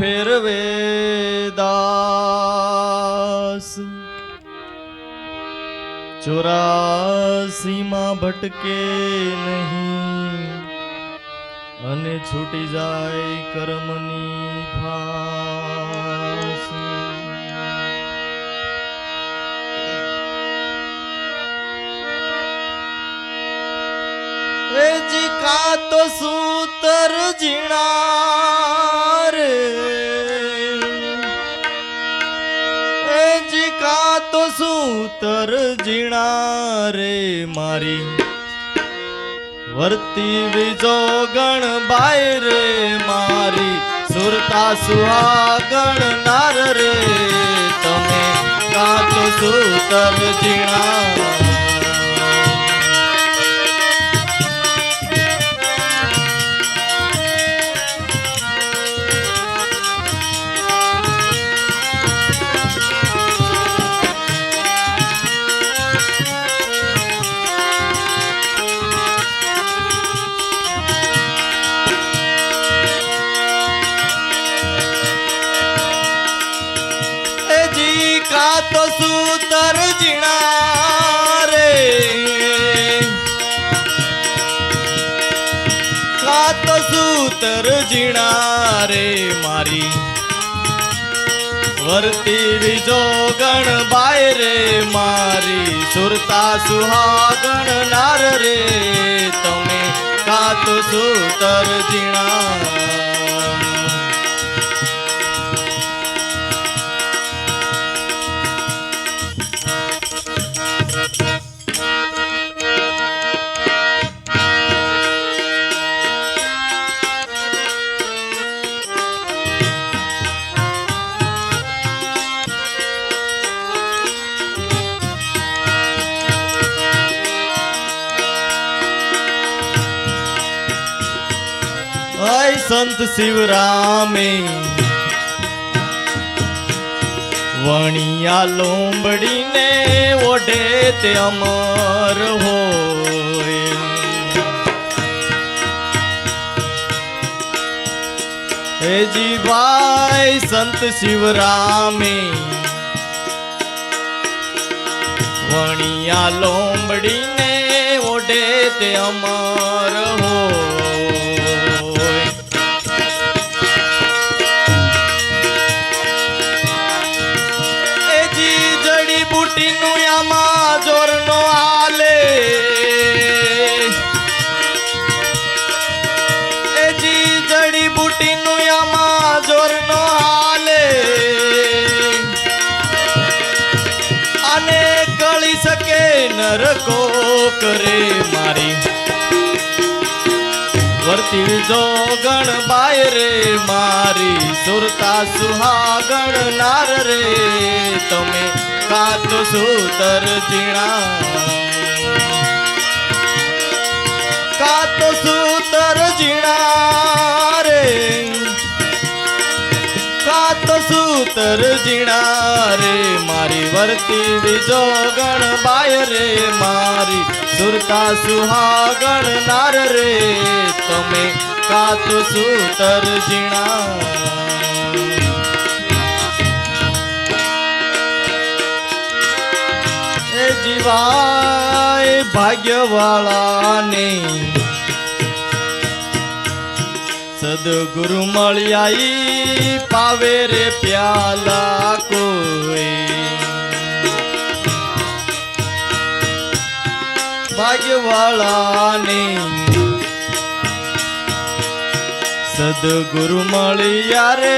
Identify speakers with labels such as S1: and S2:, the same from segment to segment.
S1: ફેરવે દાસ ચોરાસીમાં ભટકે નહીં અને છૂટી જાય કર્મની ફાંસ એ જી કા તો સૂતર જીણા સૂતર જીણા રે મારી. વર્તી બીજો ગણ બાય રે મારી. સુરતા સુહાગણ નાર રે તમે. કાતો સૂતર જીણા જીણા રે મારી. વર્તી બીજો ગણ બાય રે મારી. સુરતા સુહાગણ નાર રે તમે. કા સુતર જીણા. સંત શિવરામે. વણિયા લોંબડીને ઓઢે તે અમર હોય. હેજી ભાઈ સંત શિવરામે. વણિયા લોંબડીને ઓઢે તે અમર હોય. શકે નરકો કરે મારી વર્તી જો ગણ બાય રે મારી સુરતા સુહાગણ નાર રે તમે કાતો સૂતર જીણા કાતો સૂતર જીણા રે કાતો સૂતર જીણા રે, મારી વર્તી બીજો ગણ બાય રે, મારી સુરતા સુહાગણ નાર રે, તમે કાતો સૂતર જીણા. જીવાય ભાગ્યવાળાને સદગુરુ મળ્યાઈ પાવે રે પ્યાલા કોઈ. ભાગ્યવાળાને સદગુરુ મળ્યા રે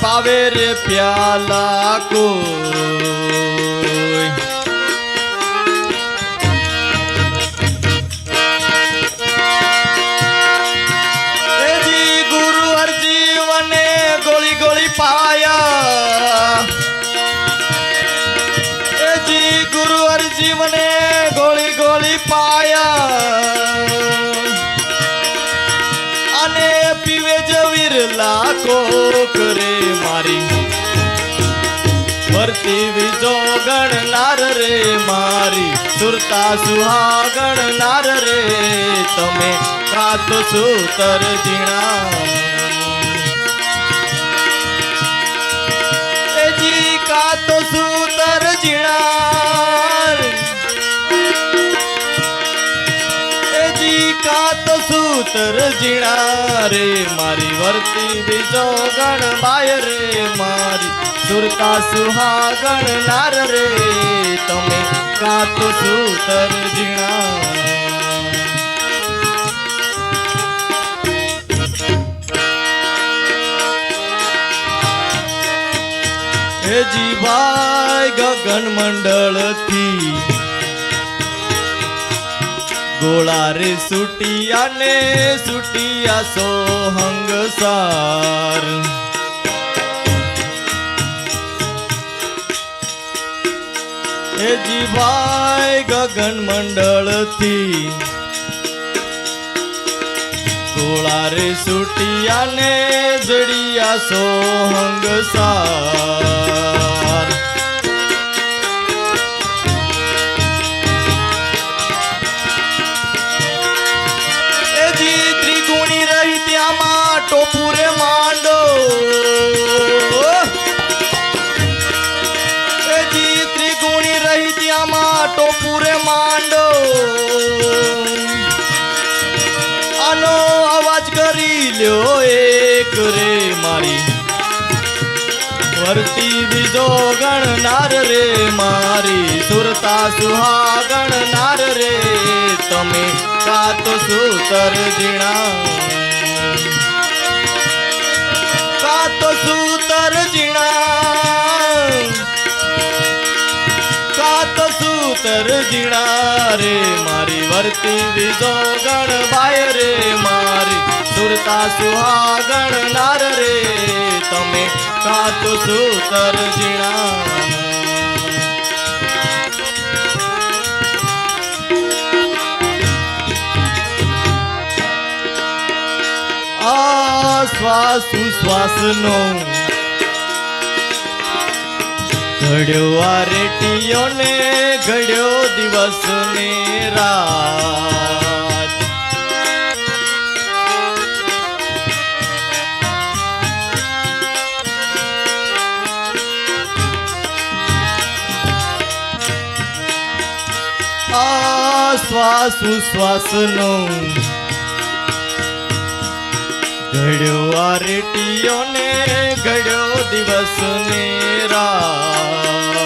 S1: પાવે રે પ્યાલા કોઈ. અને પીવે જવીર લાખો કરે મારી. વર્તી વિજો ગણનાર રે મારી. સુરતા સુહા ગણનાર રે તમે. કાતો સુતર જીણા જીણા રે, મારી વર્તી બીજો ગણ બાય રે, મારી સુરતા સુહાગણ નાર રે, તમે કાતો સુતર જીણા. હે ગગન મંડળથી ગોળા રે સુટિયા ને સુટિયા સોહંગ સાર. એ જીવાય ગગન મંડળથી ગોળા રે સુટિયા ને જડિયા સોહંગ સાર. ટોપુરે માંડો. આનો અવાજ કરી લ્યો એક રે મારી. વર્તી બીજો ગણનાર રે મારી. સુરતા સુહાગણ ગણનાર રે તમે કાતો સૂતર જીણા કાતો સૂતર જીણા સૂતર જીણા રે, મારી વર્તી બીજો ગણ ભાઈ રે, મારી સુરતા સુહાગણ નાર રે, તમે કાતો સુતર જીણા શ્વાસ ઉશ્વાસનો ઘડ્યો આ રેટીયો ને ઘડ્યો દિવસ ને રાત. આ શ્વાસ ઉશ્વાસનો ઘડ્યો આ રેટીયો ને ઘડ્યો દિવસ ને રાત.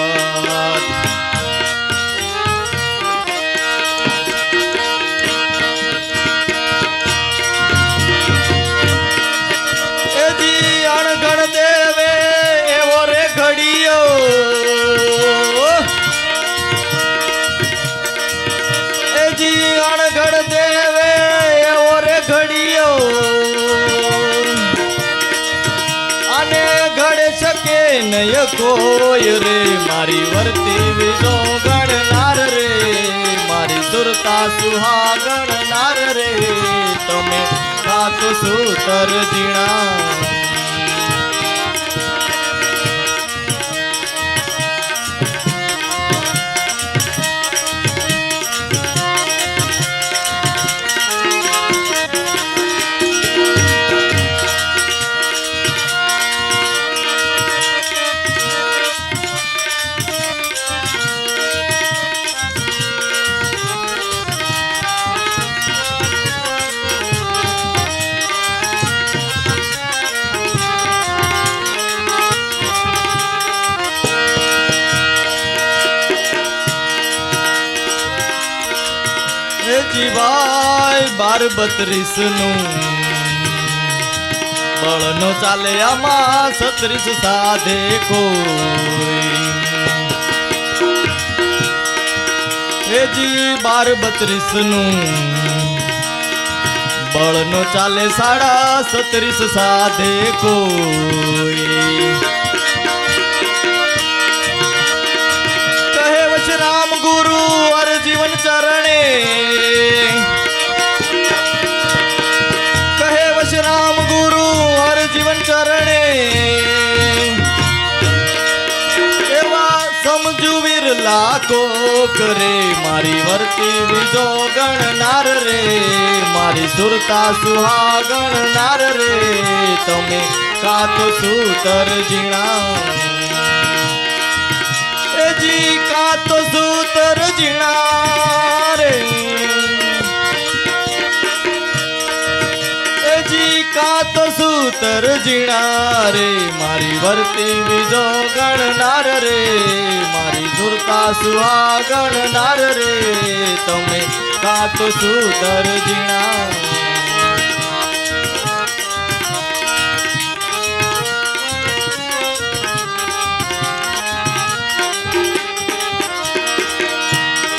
S1: નય કોઈ રે, મારી વર્તી વિજો ગણનાર રે, મારી સુરતા સુહા ગણનાર રે, તમે કાતો સુતર જીણા હે જીવાય બાર બત્રીસનું બળનો ચાલે આમાં સત્રીસ સાધે કોઈ. હે જી બાર બત્રીસનું બળનો ચાલે સાડા સત્રીસ સાધે કોઈ. રામ ગુરુ અર જીવન ચરણે. વીર કરે, મારી વર્તી બીજો ગણનાર રે, મારી સુરતા સુહા ગણનાર રે, તમે કાતો સૂતર જીણા જી કાતો સૂતર જીણા રે. સૂતર જીણા રે, મારી વર્તી બીજો ગણનાર રે. સુરતા નાર રે. તમે કાતો તો સૂતર ઝીણા